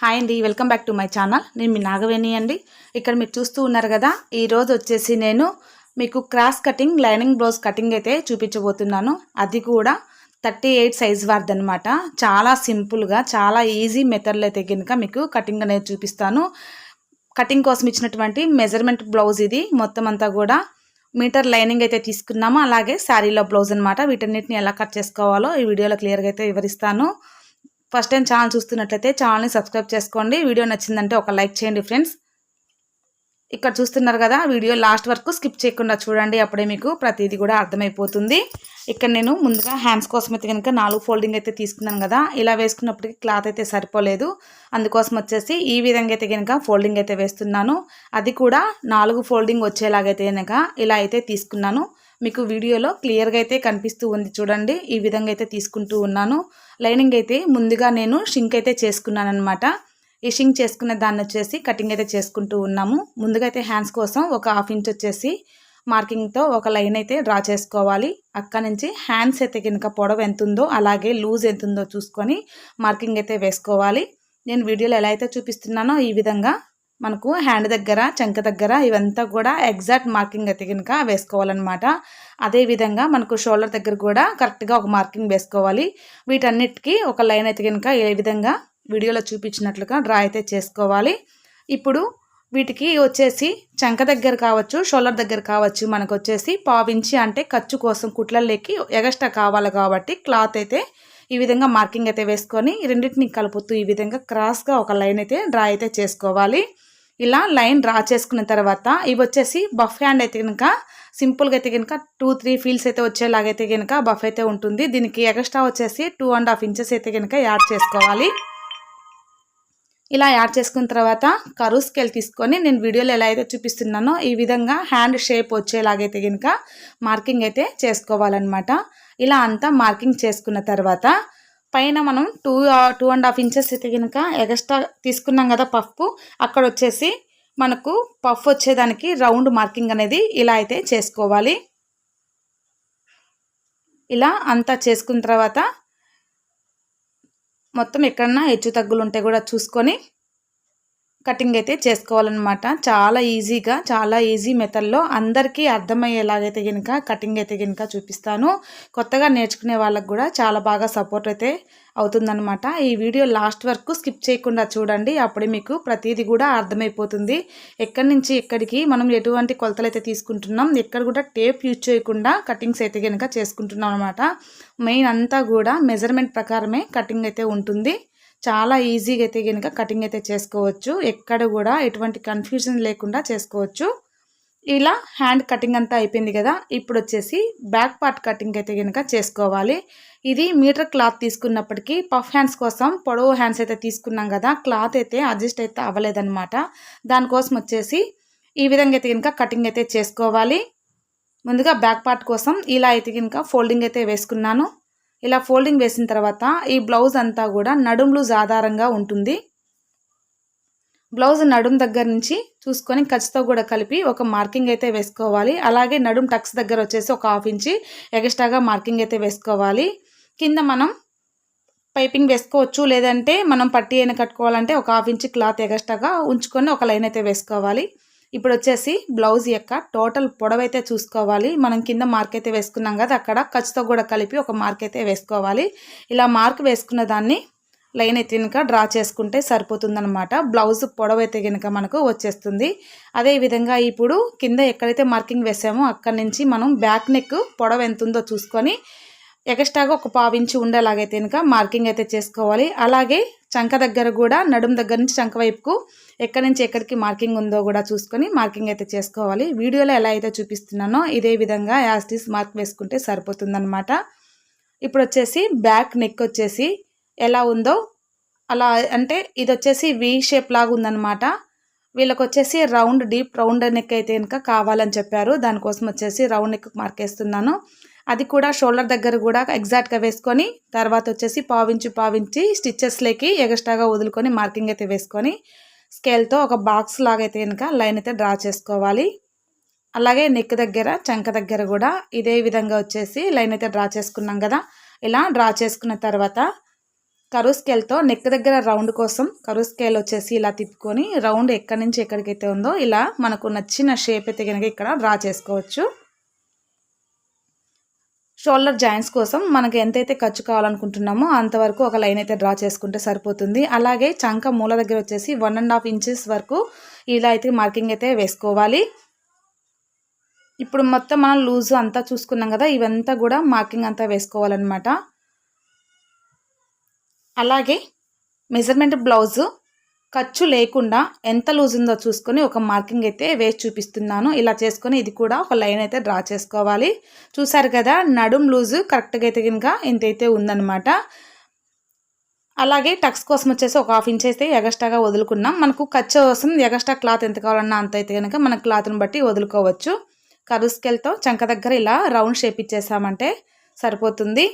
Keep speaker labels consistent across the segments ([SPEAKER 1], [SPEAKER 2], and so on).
[SPEAKER 1] Hi అండి welcome back to my channel. నేను మీ నాగవేణి అండి. ఇక్కడ మీరు చూస్తూ ఉన్నారు కదా ఈరోజు వచ్చేసి నేను మీకు cross cutting lining blouse cutting అయితే చూపించబోతున్నాను. అది కూడా థర్టీ ఎయిట్ సైజ్ వారిది అనమాట చాలా సింపుల్గా చాలా ఈజీ మెథడ్లో అయితే కనుక మీకు కటింగ్ అనేది చూపిస్తాను. కటింగ్ కోసం ఇచ్చినటువంటి మెజర్మెంట్ బ్లౌజ్ ఇది. మొత్తం అంతా కూడా మీటర్ లైనింగ్ అయితే తీసుకున్నాము. అలాగే శారీలో బ్లౌజ్ అనమాట వీటన్నిటిని ఎలా కట్ చేసుకోవాలో ఈ వీడియోలో క్లియర్గా అయితే వివరిస్తాను. ఫస్ట్ టైం ఛానల్ చూస్తున్నట్లయితే ఛానల్ని సబ్స్క్రైబ్ చేసుకోండి. వీడియో నచ్చిందంటే ఒక లైక్ చేయండి ఫ్రెండ్స్. ఇక్కడ చూస్తున్నారు కదా వీడియో లాస్ట్ వరకు స్కిప్ చేయకుండా చూడండి. అప్పుడే మీకు ప్రతిదీ కూడా అర్థమైపోతుంది. ఇక్కడ నేను ముందుగా హ్యాండ్స్ కోసం అయితే కనుక నాలుగు ఫోల్డింగ్ అయితే తీసుకున్నాను కదా ఇలా వేసుకున్నప్పటికీ క్లాత్ అయితే సరిపోలేదు. అందుకోసం వచ్చేసి ఈ విధంగా అయితే కనుక ఫోల్డింగ్ అయితే వేస్తున్నాను. అది కూడా నాలుగు ఫోల్డింగ్ వచ్చేలాగైతే కనుక ఇలా అయితే తీసుకున్నాను. మీకు వీడియోలో క్లియర్గా అయితే కనిపిస్తూ ఉంది చూడండి. ఈ విధంగా అయితే తీసుకుంటూ ఉన్నాను. లైనింగ్ అయితే ముందుగా నేను షింక్ అయితే చేసుకున్నాను అనమాట ఈ షింక్ చేసుకున్న దాన్ని వచ్చేసి కటింగ్ అయితే చేసుకుంటూ ఉన్నాము. ముందుగా అయితే హ్యాండ్స్ కోసం ఒక హాఫ్ ఇంచ్ వచ్చేసి మార్కింగ్తో ఒక లైన్ అయితే డ్రా చేసుకోవాలి. అక్కడ నుంచి హ్యాండ్స్ అయితే కనుక పొడవు ఎంత ఉందో అలాగే లూజ్ ఎంత ఉందో చూసుకొని మార్కింగ్ అయితే వేసుకోవాలి. నేను వీడియోలో ఎలా అయితే చూపిస్తున్నానో ఈ విధంగా మనకు హ్యాండ్ దగ్గర చంక దగ్గర ఇవంతా కూడా ఎగ్జాక్ట్ మార్కింగ్ అయితే కనుక వేసుకోవాలన్నమాట. అదేవిధంగా మనకు షోల్డర్ దగ్గర కూడా కరెక్ట్గా ఒక మార్కింగ్ వేసుకోవాలి. వీటన్నిటికీ ఒక లైన్ అయితే కనుక ఏ విధంగా వీడియోలో చూపించినట్లుగా డ్రా అయితే చేసుకోవాలి. ఇప్పుడు వీటికి వచ్చేసి చంక దగ్గర కావచ్చు షోల్డర్ దగ్గర కావచ్చు మనకు వచ్చేసి పావించి అంటే ఖర్చు కోసం కుట్లల్లోకి ఎగస్ట్రా కావాలి కాబట్టి క్లాత్ అయితే ఈ విధంగా మార్కింగ్ అయితే వేసుకొని రెండింటిని కలుపుతూ ఈ విధంగా క్రాస్గా ఒక లైన్ అయితే డ్రా అయితే చేసుకోవాలి. ఇలా లైన్ డ్రా చేసుకున్న తర్వాత ఇవి వచ్చేసి బఫ్ హ్యాండ్ అయితే కనుక సింపుల్గా అయితే కనుక టూ త్రీ ఫీల్స్ అయితే వచ్చేలాగైతే కనుక బఫ్ అయితే ఉంటుంది. దీనికి ఎక్స్ట్రా వచ్చేసి టూ అండ్ హాఫ్ ఇంచెస్ అయితే కనుక యాడ్ చేసుకోవాలి. ఇలా యాడ్ చేసుకున్న తర్వాత కరువు స్కేల్ తీసుకొని నేను వీడియోలో ఎలా అయితే చూపిస్తున్నానో ఈ విధంగా హ్యాండ్ షేప్ వచ్చేలాగైతే కనుక మార్కింగ్ అయితే చేసుకోవాలన్నమాట. ఇలా అంతా మార్కింగ్ చేసుకున్న తర్వాత పైన మనం two two and half inches అయితే కనుక ఎక్స్ట్రా తీసుకున్నాం కదా పఫ్ అక్కడ వచ్చేసి మనకు పఫ్ వచ్చేదానికి రౌండ్ మార్కింగ్ అనేది ఇలా అయితే చేసుకోవాలి. ఇలా అంతా చేసుకున్న తర్వాత మొత్తం ఎక్కడన్నా హెచ్చు తగ్గులు ఉంటే కూడా చూసుకొని కటింగ్ అయితే చేసుకోవాలన్నమాట. చాలా ఈజీగా చాలా ఈజీ మెథడ్లో అందరికీ అర్థమయ్యేలాగైతే కనుక కటింగ్ అయితే కనుక చూపిస్తాను. కొత్తగా నేర్చుకునే వాళ్ళకు కూడా చాలా బాగా సపోర్ట్ అయితే అవుతుందన్నమాట. ఈ వీడియో లాస్ట్ వరకు స్కిప్ చేయకుండా చూడండి. అప్పుడే మీకు ప్రతిదీ కూడా అర్థమైపోతుంది. ఎక్కడి నుంచి ఎక్కడికి మనం ఎటువంటి కొలతలు అయితే తీసుకుంటున్నాం ఎక్కడ కూడా టేప్ యూజ్ చేయకుండా కటింగ్స్ అయితే కనుక చేసుకుంటున్నాం అనమాట మెయిన్ అంతా కూడా మెజర్మెంట్ ప్రకారమే కటింగ్ అయితే ఉంటుంది. చాలా ఈజీగా అయితే కనుక కటింగ్ అయితే చేసుకోవచ్చు. ఎక్కడ కూడా ఎటువంటి కన్ఫ్యూజన్ లేకుండా చేసుకోవచ్చు. ఇలా హ్యాండ్ కటింగ్ అంతా అయిపోయింది కదా ఇప్పుడు వచ్చేసి బ్యాక్ పార్ట్ కటింగ్ అయితే కనుక చేసుకోవాలి. ఇది మీటర్ క్లాత్ తీసుకున్నప్పటికీ పఫ్ హ్యాండ్స్ కోసం పొడవు హ్యాండ్స్ అయితే తీసుకున్నాం కదా క్లాత్ అయితే అడ్జస్ట్ అయితే అవ్వలేదన్నమాట. దానికోసం వచ్చేసి ఈ విధంగా అయితే కనుక కటింగ్ అయితే చేసుకోవాలి. ముందుగా బ్యాక్ పార్ట్ కోసం ఇలా అయితే కనుక ఫోల్డింగ్ అయితే వేసుకున్నాను. ఇలా ఫోల్డింగ్ వేసిన తర్వాత ఈ బ్లౌజ్ అంతా కూడా నడుం లూజ్ ఆధారంగా ఉంటుంది. బ్లౌజ్ నడుం దగ్గర నుంచి చూసుకొని ఖర్చుతో కూడా కలిపి ఒక మార్కింగ్ అయితే వేసుకోవాలి. అలాగే నడుం టక్స్ దగ్గర వచ్చేసి ఒక హాఫ్ ఇంచి ఎక్స్ట్రాగా మార్కింగ్ అయితే వేసుకోవాలి. కింద మనం పైపింగ్ వేసుకోవచ్చు. లేదంటే మనం పట్టి అయినా కట్టుకోవాలంటే ఒక హాఫ్ ఇంచి క్లాత్ ఎగస్ట్రాగా ఉంచుకొని ఒక లైన్ అయితే వేసుకోవాలి. ఇప్పుడు వచ్చేసి బ్లౌజ్ యొక్క టోటల్ పొడవైతే చూసుకోవాలి. మనం కింద మార్క్ అయితే వేసుకున్నాం కదా అక్కడ ఖర్చుతో కూడా కలిపి ఒక మార్క్ అయితే వేసుకోవాలి. ఇలా మార్క్ వేసుకున్న దాన్ని లైన్ అయితే కనుక డ్రా చేసుకుంటే సరిపోతుందనమాట బ్లౌజ్ పొడవైతే కనుక మనకు వచ్చేస్తుంది. అదేవిధంగా ఇప్పుడు కింద ఎక్కడైతే మార్కింగ్ వేసామో అక్కడి నుంచి మనం బ్యాక్ నెక్ పొడవ ఎంత ఉందో చూసుకొని ఎక్స్ట్రాగా ఒక పావించి ఉండేలాగైతే కనుక మార్కింగ్ అయితే చేసుకోవాలి. అలాగే చంక దగ్గర కూడా నడుం దగ్గర నుంచి చంక వైపుకు ఎక్కడి నుంచి ఎక్కడికి మార్కింగ్ ఉందో కూడా చూసుకొని మార్కింగ్ అయితే చేసుకోవాలి. వీడియోలో ఎలా అయితే చూపిస్తున్నానో ఇదే విధంగా యాస్టీస్ మార్క్ వేసుకుంటే సరిపోతుందనమాట ఇప్పుడు వచ్చేసి బ్యాక్ నెక్ వచ్చేసి ఎలా ఉందో అలా అంటే ఇది వచ్చేసి వి షేప్ లాగా ఉందనమాట వీళ్ళకి వచ్చేసి రౌండ్ డీప్ రౌండ్ నెక్ అయితే కనుక కావాలని చెప్పారు. దానికోసం వచ్చేసి రౌండ్ నెక్ మార్కేస్తున్నాను అది కూడా షోల్డర్ దగ్గర కూడా ఎగ్జాక్ట్గా వేసుకొని తర్వాత వచ్చేసి పావించి పావించి స్టిచ్చెస్లోకి ఎగస్ట్రాగా వదులుకొని మార్కింగ్ అయితే వేసుకొని స్కేల్తో ఒక బాక్స్ లాగా అయితే కనుక లైన్ అయితే డ్రా చేసుకోవాలి. అలాగే నెక్ దగ్గర చంక దగ్గర కూడా ఇదే విధంగా వచ్చేసి లైన్ అయితే డ్రా చేసుకున్నాం కదా. ఇలా డ్రా చేసుకున్న తర్వాత కరువు స్కేల్తో నెక్ దగ్గర రౌండ్ కోసం కరువు స్కేల్ వచ్చేసి ఇలా తిప్పుకొని రౌండ్ ఎక్కడి నుంచి ఎక్కడికైతే ఉందో ఇలా మనకు నచ్చిన షేప్ అయితే కనుక ఇక్కడ డ్రా చేసుకోవచ్చు. షోల్డర్ జాయింట్స్ కోసం మనకి ఎంతైతే ఖర్చు కావాలనుకుంటున్నామో అంతవరకు ఒక లైన్ అయితే డ్రా చేసుకుంటే సరిపోతుంది. అలాగే చంక మూల దగ్గర వచ్చేసి వన్ అండ్ హాఫ్ ఇంచెస్ వరకు ఇలా అయితే మార్కింగ్ అయితే వేసుకోవాలి. ఇప్పుడు మొత్తం మనం లూజ్ అంతా చూసుకున్నాం కదా ఇవంతా కూడా మార్కింగ్ అంతా వేసుకోవాలన్నమాట. అలాగే మెజర్మెంట్ బ్లౌజు ఖర్చు లేకుండా ఎంత లూజ్ ఉందో చూసుకొని ఒక మార్కింగ్ అయితే వేసి చూపిస్తున్నాను. ఇలా చేసుకొని ఇది కూడా ఒక లైన్ అయితే డ్రా చేసుకోవాలి. చూసారు కదా నడుం లూజు కరెక్ట్గా అయితే కనుక ఇంతైతే ఉందనమాట అలాగే టక్స్ కోసం వచ్చేసి ఒక హాఫ్ ఇంచ్ అయితే ఎగస్ట్రాగా వదులుకున్నాం. మనకు ఖర్చు కోసం ఎగస్ట్రా క్లాత్ ఎంత కావాలన్నా అంత అయితే కనుక మన క్లాత్ని బట్టి వదులుకోవచ్చు. కరుస్కెల్తో చంక దగ్గర ఇలా రౌండ్ షేప్ ఇచ్చేసామంటే సరిపోతుంది.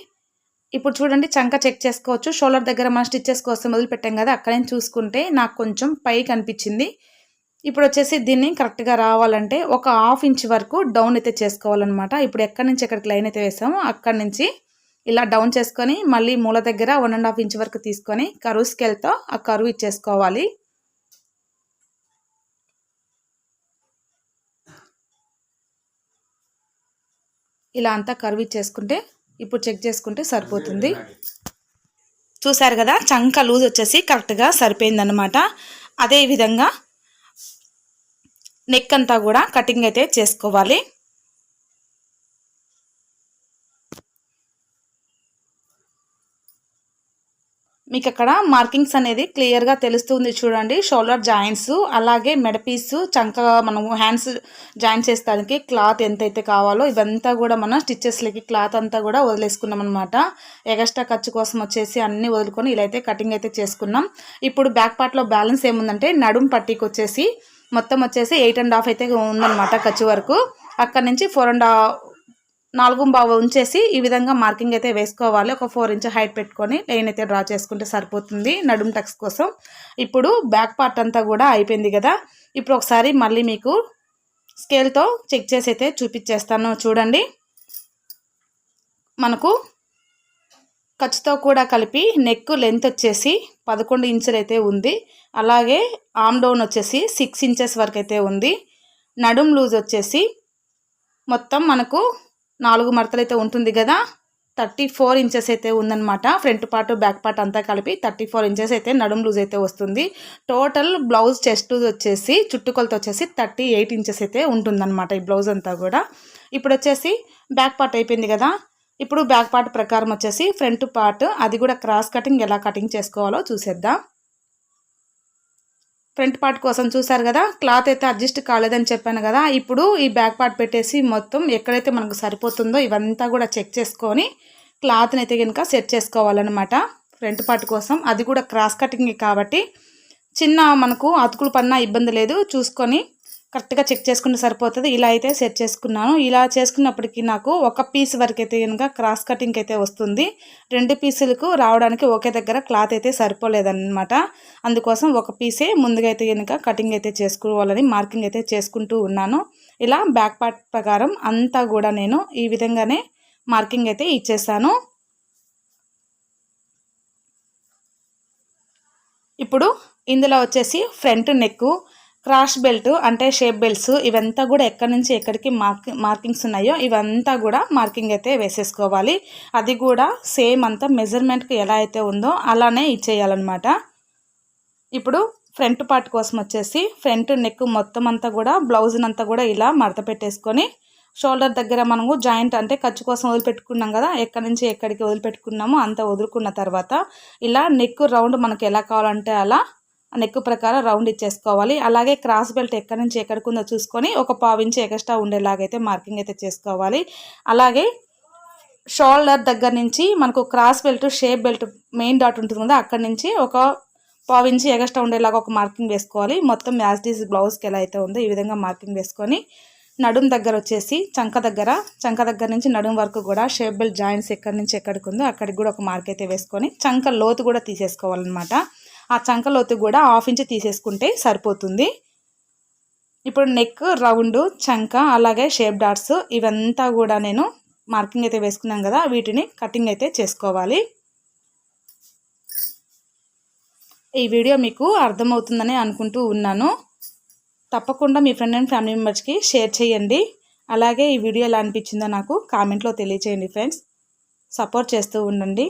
[SPEAKER 1] ఇప్పుడు చూడండి చంక చెక్ చేసుకోవచ్చు. షోల్డర్ దగ్గర మనం స్టిచ్చెస్ కోసం మొదలుపెట్టాం కదా అక్కడ నుంచి చూసుకుంటే నాకు కొంచెం పైకి అనిపించింది. ఇప్పుడు వచ్చేసి దీన్ని కరెక్ట్గా రావాలంటే ఒక హాఫ్ ఇంచ్ వరకు డౌన్ అయితే చేసుకోవాలన్నమాట. ఇప్పుడు ఎక్కడి నుంచి ఎక్కడికి లైన్ అయితే వేసామో అక్కడి నుంచి ఇలా డౌన్ చేసుకొని మళ్ళీ మూల దగ్గర వన్ అండ్ హాఫ్ ఇంచ్ వరకు తీసుకొని కరువు స్కేల్తో ఆ కరువు ఇచ్చేసుకోవాలి. ఇలా అంతా కరువు ఇచ్చేసుకుంటే ఇప్పుడు చెక్ చేసుకుంటే సరిపోతుంది. చూసారు కదా చంక లూజ్ వచ్చేసి కరెక్ట్గా సరిపోయిందనమాట అదేవిధంగా నెక్ అంతా కూడా కటింగ్ అయితే చేసుకోవాలి. మీకు అక్కడ మార్కింగ్స్ అనేది క్లియర్గా తెలుస్తుంది చూడండి. షోల్డర్ జాయింట్స్ అలాగే మెడపీస్ చంక మనము హ్యాండ్స్ జాయిన్ చేస్తానికి క్లాత్ ఎంతైతే కావాలో ఇవంతా కూడా మనం స్టిచ్చెస్లకి క్లాత్ అంతా కూడా వదిలేసుకున్నాం అనమాట ఎగస్ట్రా ఖర్చు కోసం వచ్చేసి అన్నీ వదులుకొని ఇలా అయితే కటింగ్ అయితే చేసుకున్నాం. ఇప్పుడు బ్యాక్ పార్ట్లో బ్యాలెన్స్ ఏముందంటే నడుం పట్టీకి వచ్చేసి మొత్తం వచ్చేసి ఎయిట్ అండ్ హాఫ్ అయితే ఉందన్నమాట ఖర్చు వరకు. అక్కడ నుంచి ఫోర్ అండ్ నాలుగు బావ ఉంచేసి ఈ విధంగా మార్కింగ్ అయితే వేసుకోవాలి. ఒక ఫోర్ ఇంచ్ హైట్ పెట్టుకొని లైన్ అయితే డ్రా చేసుకుంటే సరిపోతుంది నడుం టక్స్ కోసం. ఇప్పుడు బ్యాక్ పార్ట్ అంతా కూడా అయిపోయింది కదా. ఇప్పుడు ఒకసారి మళ్ళీ మీకు స్కేల్తో చెక్ చేసి అయితే చూపించేస్తాను. చూడండి. మనకు ఖర్చుతో కూడా కలిపి నెక్ లెంత్ వచ్చేసి పదకొండు ఇంచులు అయితే ఉంది. అలాగే ఆమ్ డౌన్ వచ్చేసి సిక్స్ ఇంచెస్ వరకు అయితే ఉంది. నడుం లూజ్ వచ్చేసి మొత్తం మనకు నాలుగు మడతలు అయితే ఉంటుంది కదా థర్టీ ఫోర్ ఇంచెస్ అయితే ఉందన్నమాట. ఫ్రంట్ పార్ట్ బ్యాక్ పార్ట్ అంతా కలిపి థర్టీ ఫోర్ ఇంచెస్ అయితే నడుం లూజ్ అయితే వస్తుంది. టోటల్ బ్లౌజ్ చెస్ట్ వచ్చేసి చుట్టుకొలతో వచ్చేసి థర్టీ ఎయిట్ ఇంచెస్ అయితే ఉంటుందన్నమాట ఈ బ్లౌజ్ అంతా కూడా. ఇప్పుడు వచ్చేసి బ్యాక్ పార్ట్ అయిపోయింది కదా ఇప్పుడు బ్యాక్ పార్ట్ ప్రకారం వచ్చేసి ఫ్రంట్ పార్ట్ అది కూడా క్రాస్ కటింగ్ ఎలా కటింగ్ చేసుకోవాలో చూసేద్దాం. ఫ్రంట్ పార్ట్ కోసం చూసారు కదా క్లాత్ అయితే అడ్జస్ట్ కాలేదని చెప్పాను కదా ఇప్పుడు ఈ బ్యాక్ పార్ట్ పెట్టేసి మొత్తం ఎక్కడైతే మనకు సరిపోతుందో ఇవంతా కూడా చెక్ చేసుకొని క్లాత్ని అయితే కనుక సెట్ చేసుకోవాలన్నమాట. ఫ్రంట్ పార్ట్ కోసం అది కూడా క్రాస్ కటింగ్ కాబట్టి చిన్న మనకు అతుకులు పన్నా ఇబ్బంది లేదు చూసుకొని కరెక్ట్గా చెక్ చేసుకుంటే సరిపోతుంది. ఇలా అయితే సెట్ చేసుకున్నాను. ఇలా చేసుకున్నప్పటికీ నాకు ఒక పీస్ వరకు అయితే కనుక క్రాస్ కటింగ్ అయితే వస్తుంది. రెండు పీసులకు రావడానికి ఒకే దగ్గర క్లాత్ అయితే సరిపోలేదన్నమాట. అందుకోసం ఒక పీసే ముందుగా అయితే కనుక కటింగ్ అయితే చేసుకోవాలని మార్కింగ్ అయితే చేసుకుంటూ ఉన్నాను. ఇలా బ్యాక్ పార్ట్ ప్రకారం అంతా కూడా నేను ఈ విధంగానే మార్కింగ్ అయితే ఇచ్చేసాను. ఇప్పుడు ఇందులో వచ్చేసి ఫ్రంట్ నెక్ క్రాష్ బెల్ట్ అంటే షేప్ బెల్ట్స్ ఇవంతా కూడా ఎక్కడి నుంచి ఎక్కడికి మార్కి మార్కింగ్స్ ఉన్నాయో ఇవంతా కూడా మార్కింగ్ అయితే వేసేసుకోవాలి. అది కూడా సేమ్ అంతా మెజర్మెంట్కి ఎలా అయితే ఉందో అలానే ఇచ్చేయాలన్నమాట. ఇప్పుడు ఫ్రంట్ పార్ట్ కోసం వచ్చేసి ఫ్రంట్ నెక్ మొత్తం అంతా కూడా బ్లౌజ్నంతా కూడా ఇలా మడత పెట్టేసుకొని షోల్డర్ దగ్గర మనము జాయింట్ అంటే ఖర్చు కోసం వదిలిపెట్టుకున్నాం కదా ఎక్కడి నుంచి ఎక్కడికి వదిలిపెట్టుకున్నామో అంత వదులుకున్న తర్వాత ఇలా నెక్ రౌండ్ మనకు ఎలా కావాలంటే అలా నెక్ ప్రకారం రౌండ్ ఇచ్చేసుకోవాలి. అలాగే క్రాస్ బెల్ట్ ఎక్కడి నుంచి ఎక్కడికి ఉందో చూసుకొని ఒక పావించి ఎక్స్ట్రా ఉండేలాగైతే మార్కింగ్ అయితే చేసుకోవాలి. అలాగే షోల్డర్ దగ్గర నుంచి మనకు cross belt shape belt main dot ఉంటుంది కదా అక్కడి నుంచి ఒక పావించి ఎగస్ట్రా ఉండేలాగా ఒక మార్కింగ్ వేసుకోవాలి. మొత్తం యాజ్ బ్లౌజ్కి ఎలా అయితే ఉందో ఈ విధంగా మార్కింగ్ వేసుకొని నడుం దగ్గర వచ్చేసి చంక దగ్గర చంక దగ్గర నుంచి నడుం వరకు కూడా షేప్ బెల్ట్ జాయింట్స్ ఎక్కడి నుంచి ఎక్కడికి ఉందో అక్కడికి కూడా ఒక మార్క్ అయితే వేసుకొని చంక లోతు కూడా తీసేసుకోవాలన్నమాట. ఆ చంకలోతు కూడా హాఫ్ ఇంచ్ తీసేసుకుంటే సరిపోతుంది. ఇప్పుడు నెక్ రౌండ్ చంక అలాగే షేప్ డాట్స్ ఇవంతా కూడా నేను మార్కింగ్ అయితే వేసుకున్నాం కదా వీటిని కటింగ్ అయితే చేసుకోవాలి. ఈ వీడియో మీకు అర్థమవుతుందని అనుకుంటూ ఉన్నాను. తప్పకుండా మీ ఫ్రెండ్ అండ్ ఫ్యామిలీ మెంబర్స్కి షేర్ చేయండి. అలాగే ఈ వీడియో ఎలా అనిపించిందో నాకు కామెంట్లో తెలియచేయండి ఫ్రెండ్స్. సపోర్ట్ చేస్తూ ఉండండి.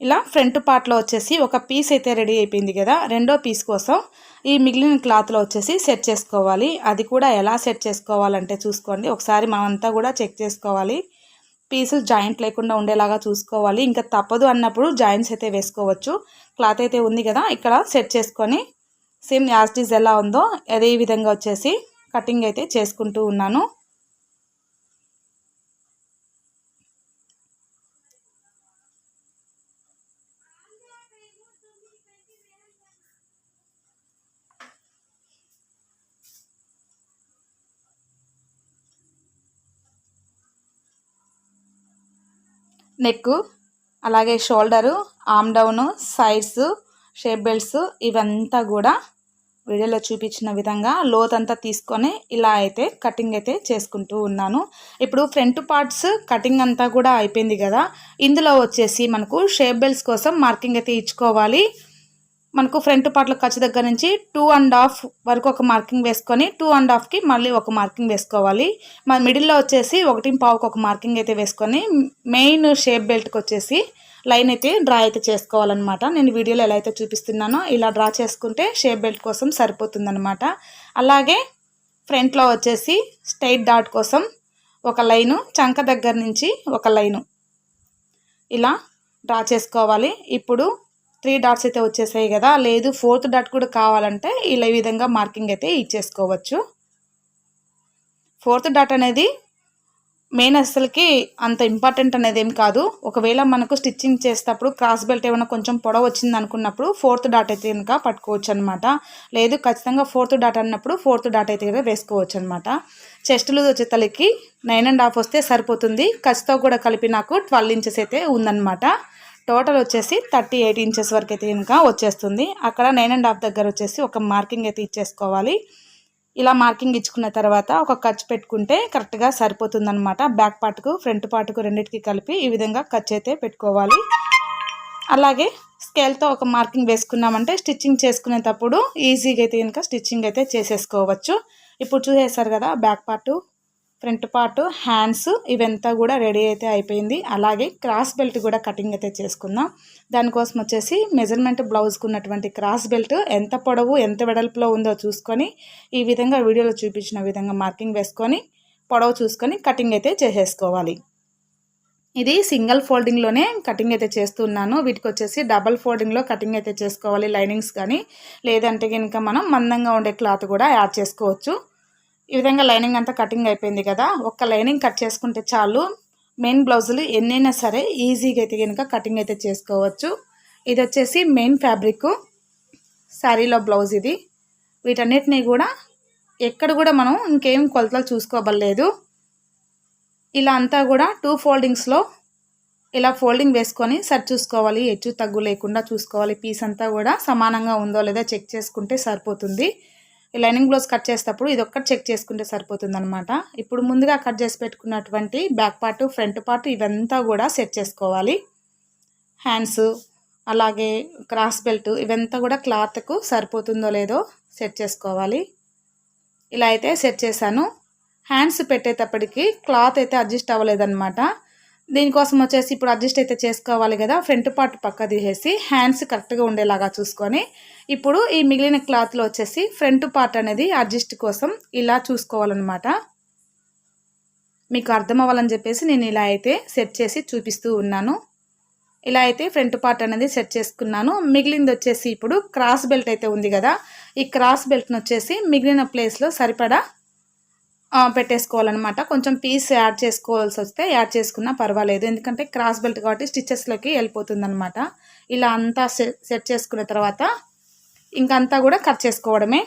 [SPEAKER 1] ఇలా ఫ్రంట్ పార్ట్లో వచ్చేసి ఒక పీస్ అయితే రెడీ అయిపోయింది కదా రెండో పీస్ కోసం ఈ మిగిలిన క్లాత్లో వచ్చేసి సెట్ చేసుకోవాలి. అది కూడా ఎలా సెట్ చేసుకోవాలంటే చూసుకోండి. ఒకసారి మనమంతా కూడా చెక్ చేసుకోవాలి. పీసులు జాయింట్ లేకుండా ఉండేలాగా చూసుకోవాలి. ఇంకా తప్పదు అన్నప్పుడు జాయింట్స్ అయితే వేసుకోవచ్చు. క్లాత్ అయితే ఉంది కదా ఇక్కడ సెట్ చేసుకొని సేమ్ యాస్టీస్ ఎలా ఉందో అదే విధంగా వచ్చేసి కటింగ్ అయితే చేసుకుంటూ ఉన్నాను. నెక్ అలాగే shoulder arm down sides shape belts ఇవంతా కూడా వీడియోలో చూపించిన విధంగా లోత్ అంతా తీసుకొని ఇలా అయితే కటింగ్ అయితే చేసుకుంటూ ఉన్నాను. ఇప్పుడు ఫ్రంట్ పార్ట్స్ కటింగ్ అంతా కూడా అయిపోయింది కదా. ఇందులో వచ్చేసి మనకు షేప్ బెల్ట్స్ కోసం మార్కింగ్ అయితే ఇచ్చుకోవాలి. మనకు ఫ్రంట్ పార్ట్ల ఖర్చు దగ్గర నుంచి టూ అండ్ హాఫ్ వరకు ఒక మార్కింగ్ వేసుకొని టూ అండ్ హాఫ్కి మళ్ళీ ఒక మార్కింగ్ వేసుకోవాలి. మన మిడిల్లో వచ్చేసి ఒకటి పావుకి ఒక మార్కింగ్ అయితే వేసుకొని మెయిన్ షేప్ బెల్ట్కి వచ్చేసి లైన్ అయితే డ్రా అయితే చేసుకోవాలన్నమాట. నేను వీడియోలో ఎలా అయితే చూపిస్తున్నానో ఇలా డ్రా చేసుకుంటే షేప్ బెల్ట్ కోసం సరిపోతుందన్నమాట. అలాగే ఫ్రంట్లో వచ్చేసి స్ట్రైట్ డాట్ కోసం ఒక లైను చంక దగ్గర నుంచి ఒక లైను. ఇలా డ్రా చేసుకోవాలి. ఇప్పుడు త్రీ డాట్స్ అయితే వచ్చేసాయి కదా. లేదు ఫోర్త్ డాట్ కూడా కావాలంటే ఇలా ఈ విధంగా మార్కింగ్ అయితే ఇచ్చేసుకోవచ్చు. ఫోర్త్ డాట్ అనేది మెయిన్ అసలుకి అంత ఇంపార్టెంట్ అనేది ఏం కాదు. ఒకవేళ మనకు స్టిచ్చింగ్ చేసేటప్పుడు క్రాస్ బెల్ట్ ఏమైనా కొంచెం పొడవ వచ్చింది అనుకున్నప్పుడు ఫోర్త్ డాట్ అయితే కనుక పట్టుకోవచ్చు అనమాట లేదు ఖచ్చితంగా ఫోర్త్ డాట్ అన్నప్పుడు ఫోర్త్ డాట్ అయితే కదా వేసుకోవచ్చు అనమాట చెస్ట్ లూజ్ వచ్చే తలకి నైన్ అండ్ హాఫ్ వస్తే సరిపోతుంది. ఖచ్చితంగా కూడా కలిపి నాకు ట్వెల్వ్ ఇంచెస్ అయితే ఉందన్నమాట. టోటల్ వచ్చేసి థర్టీ ఎయిట్ ఇంచెస్ వరకు అయితే కనుక వచ్చేస్తుంది. అక్కడ నైన్ అండ్ హాఫ్ దగ్గర వచ్చేసి ఒక మార్కింగ్ అయితే ఇచ్చేసుకోవాలి. ఇలా మార్కింగ్ ఇచ్చుకున్న తర్వాత ఒక ఖర్చు పెట్టుకుంటే కరెక్ట్గా సరిపోతుందనమాట బ్యాక్ పార్ట్కు ఫ్రంట్ పార్ట్కు రెండింటికి కలిపి ఈ విధంగా ఖర్చు అయితే పెట్టుకోవాలి. అలాగే స్కేల్తో ఒక మార్కింగ్ వేసుకున్నామంటే స్టిచ్చింగ్ చేసుకునేటప్పుడు ఈజీగా అయితే కనుక స్టిచ్చింగ్ అయితే చేసేసుకోవచ్చు. ఇప్పుడు చూసేస్తారు కదా back part front part hands ఇవంతా కూడా రెడీ అయితే అయిపోయింది. అలాగే క్రాస్ బెల్ట్ కూడా కటింగ్ అయితే చేసుకుందాం. దానికోసం వచ్చేసి మెజర్మెంట్ బ్లౌజ్కి ఉన్నటువంటి క్రాస్ బెల్ట్ ఎంత పొడవు ఎంత వెడల్పులో ఉందో చూసుకొని ఈ విధంగా వీడియోలో చూపించిన విధంగా మార్కింగ్ వేసుకొని పొడవు చూసుకొని కటింగ్ అయితే చేసేసుకోవాలి. ఇది సింగిల్ ఫోల్డింగ్లోనే కటింగ్ అయితే చేస్తున్నాను. వీటికి వచ్చేసి డబల్ ఫోల్డింగ్లో కటింగ్ అయితే చేసుకోవాలి లైనింగ్స్ కానీ. లేదంటే కనుక మనం మందంగా ఉండే క్లాత్ కూడా యాడ్ చేసుకోవచ్చు. ఈ విధంగా లైనింగ్ అంతా కటింగ్ అయిపోయింది కదా. ఒక్క లైనింగ్ కట్ చేసుకుంటే చాలు. మెయిన్ బ్లౌజులు ఎన్నైనా సరే ఈజీగా అయితే కనుక కటింగ్ అయితే చేసుకోవచ్చు. ఇది వచ్చేసి మెయిన్ ఫ్యాబ్రిక్ శారీలో బ్లౌజ్ ఇది. వీటన్నిటినీ కూడా ఎక్కడ కూడా మనం ఇంకేం కొలతలు చూసుకోవలేదు ఇలా అంతా కూడా టూ ఫోల్డింగ్స్లో ఇలా ఫోల్డింగ్ వేసుకొని సరి చూసుకోవాలి. హెచ్చు తగ్గు లేకుండా చూసుకోవాలి. పీస్ అంతా కూడా సమానంగా ఉందో లేదో చెక్ చేసుకుంటే సరిపోతుంది. ఈ లైనింగ్ బ్లౌజ్ కట్ చేసేటప్పుడు ఇది ఒక్కటి చెక్ చేసుకుంటే సరిపోతుందనమాట ఇప్పుడు ముందుగా కట్ చేసి పెట్టుకున్నటువంటి బ్యాక్ పార్ట్ ఫ్రంట్ పార్ట్ ఇవంతా కూడా సెట్ చేసుకోవాలి. హ్యాండ్స్ అలాగే క్రాస్ బెల్ట్ ఇవంతా కూడా క్లాత్కు సరిపోతుందో లేదో సెట్ చేసుకోవాలి. ఇలా అయితే సెట్ చేశాను. హ్యాండ్స్ పెట్టేటప్పటికి క్లాత్ అయితే అడ్జస్ట్ అవ్వలేదన్నమాట. దీనికోసం వచ్చేసి ఇప్పుడు అడ్జస్ట్ అయితే చేసుకోవాలి కదా ఫ్రంట్ పార్ట్ పక్క తీసేసి హ్యాండ్స్ కరెక్ట్గా ఉండేలాగా చూసుకొని ఇప్పుడు ఈ మిగిలిన క్లాత్లో వచ్చేసి ఫ్రంట్ పార్ట్ అనేది అడ్జస్ట్ కోసం ఇలా చూసుకోవాలన్నమాట. మీకు అర్థం అవ్వాలని చెప్పేసి నేను ఇలా అయితే సెట్ చేసి చూపిస్తూ ఉన్నాను. ఇలా అయితే ఫ్రంట్ పార్ట్ అనేది సెట్ చేసుకున్నాను. మిగిలింది వచ్చేసి ఇప్పుడు క్రాస్ బెల్ట్ అయితే ఉంది కదా ఈ క్రాస్ బెల్ట్ని వచ్చేసి మిగిలిన ప్లేస్లో సరిపడా పెట్టేసుకోవాలన్నమాట. కొంచెం పీస్ యాడ్ చేసుకోవాల్సి వస్తే యాడ్ చేసుకున్నా పర్వాలేదు. ఎందుకంటే క్రాస్ బెల్ట్ కాబట్టి స్టిచ్చెస్లోకి వెళ్ళిపోతుంది అనమాట ఇలా అంతా సెట్ చేసుకున్న తర్వాత ఇంకంతా కూడా కట్ చేసుకోవడమే.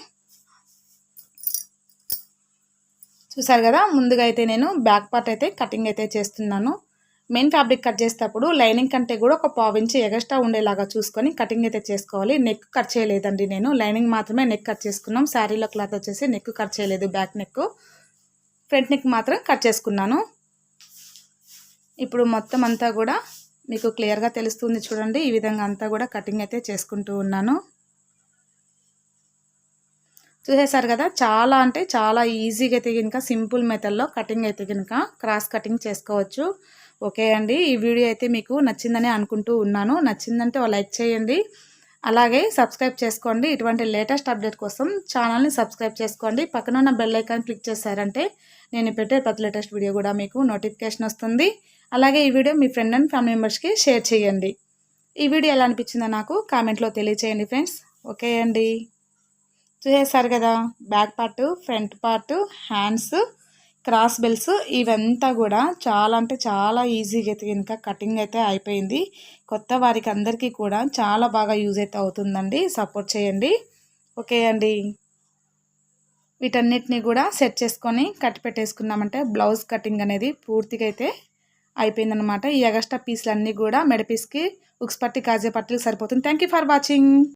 [SPEAKER 1] చూసారు కదా ముందుగా అయితే నేను బ్యాక్ పార్ట్ అయితే కటింగ్ అయితే చేస్తున్నాను. మెయిన్ ఫ్యాబ్రిక్ కట్ చేసేటప్పుడు లైనింగ్ కంటే కూడా ఒక పావు ఎగస్ట్రా ఉండేలాగా చూసుకొని కటింగ్ అయితే చేసుకోవాలి. నెక్ కట్ చేయలేదండి నేను. లైనింగ్ మాత్రమే నెక్ కట్ చేసుకున్నాం. శారీలో క్లాత్ వచ్చేసి నెక్ కట్ చేయలేదు బ్యాక్ నెక్. ఫ్రంట్ నెక్ మాత్రం కట్ చేసుకున్నాను. ఇప్పుడు మొత్తం అంతా కూడా మీకు క్లియర్గా తెలుస్తుంది చూడండి. ఈ విధంగా అంతా కూడా కటింగ్ అయితే చేసుకుంటూ ఉన్నాను. చూసేసారు కదా చాలా అంటే చాలా ఈజీగా అయితే కనుక సింపుల్ మెథడ్లో కటింగ్ అయితే కనుక క్రాస్ కటింగ్ చేసుకోవచ్చు. ఓకే అండి ఈ వీడియో అయితే మీకు నచ్చిందని అనుకుంటూ ఉన్నాను. నచ్చిందంటే లైక్ చేయండి. అలాగే సబ్స్క్రైబ్ చేసుకోండి. ఇటువంటి లేటెస్ట్ అప్డేట్ కోసం ఛానల్ని సబ్స్క్రైబ్ చేసుకోండి. పక్కన ఉన్న బెల్ ఐకాన్ క్లిక్ చేశారంటే నేను పెట్టే ప్రతి లేటెస్ట్ వీడియో కూడా మీకు నోటిఫికేషన్ వస్తుంది. అలాగే ఈ వీడియో మీ ఫ్రెండ్ అండ్ ఫ్యామిలీ మెంబర్స్కి షేర్ చేయండి. ఈ వీడియో ఎలా అనిపించిందో నాకు కామెంట్లో తెలియచేయండి ఫ్రెండ్స్ ఓకే అండి. చూసేసారు కదా back part front part hands cross belts ఇవంతా కూడా చాలా అంటే చాలా ఈజీగా అయితే కనుక కటింగ్ అయితే అయిపోయింది. కొత్త వారికి అందరికీ కూడా చాలా బాగా యూజ్ అయితే అవుతుందండి. సపోర్ట్ చేయండి. ఓకే అండి. వీటన్నిటిని కూడా సెట్ చేసుకొని కట్ పెట్టేసుకున్నామంటే బ్లౌజ్ కటింగ్ అనేది పూర్తిగా అయితే అయిపోయిందనమాట ఈ అగస్టా పీస్లన్నీ కూడా మెడపీస్కి ఉక్స్ పట్టి కాజే పట్టులకు సరిపోతుంది. Thank for watching